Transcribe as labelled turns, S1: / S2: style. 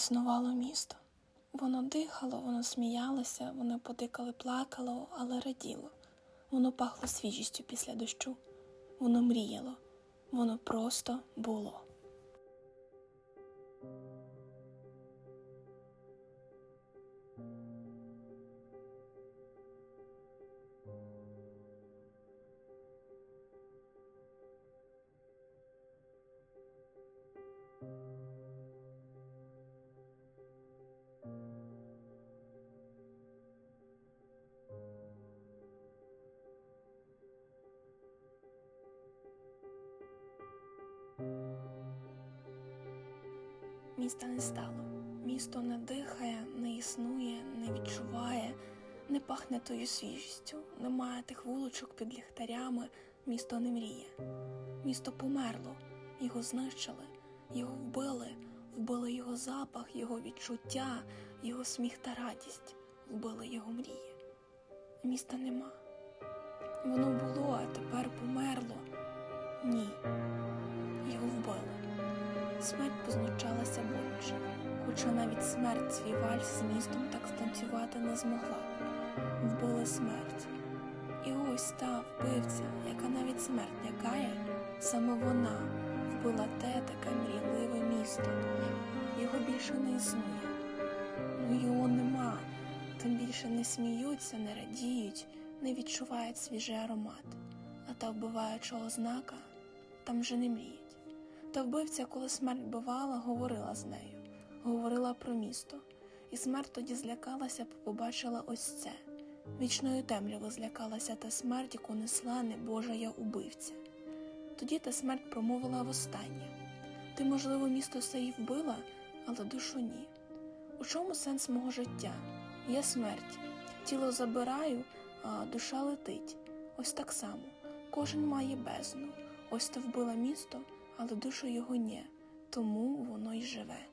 S1: Існувало місто. Воно дихало, воно сміялося, воно подикали, плакало, але раділо. Воно пахло свіжістю після дощу. Воно мріяло, воно просто було. Міста не стало. Місто не дихає, не існує, не відчуває, не пахне тою свіжістю, немає тих вуличок під ліхтарями, місто не мріє. Місто померло, його знищили, його вбили, вбили його запах, його відчуття, його сміх та радість, вбили його мрії. Міста нема. Воно було, а тепер померло. Ні. Смерть познущалася болюче, хоча навіть смерть свій вальс з містом так станцювати не змогла. Вбили смерть. І ось та вбивця, яка навіть смерть лякає, саме вона вбила те таке мрійливе місто. Його більше не існує. Ну його нема, тим більше не сміються, не радіють, не відчувають свіжий аромат. А та вбиваюча ознака там вже не мріють. Та вбивця, коли смерть бивала, говорила з нею, говорила про місто, і смерть тоді злякалася, побачила ось це. Вічною темряви злякалася та смерть, яку несла небожая убивця. Тоді та смерть промовила востаннє Ти, можливо, місто все й вбила, але душу ні. У чому сенс мого життя? Є смерть. Тіло забираю, а душа летить. Ось так само. Кожен має бездну. Ось ти вбила місто, але душу його ні, тому воно й живе.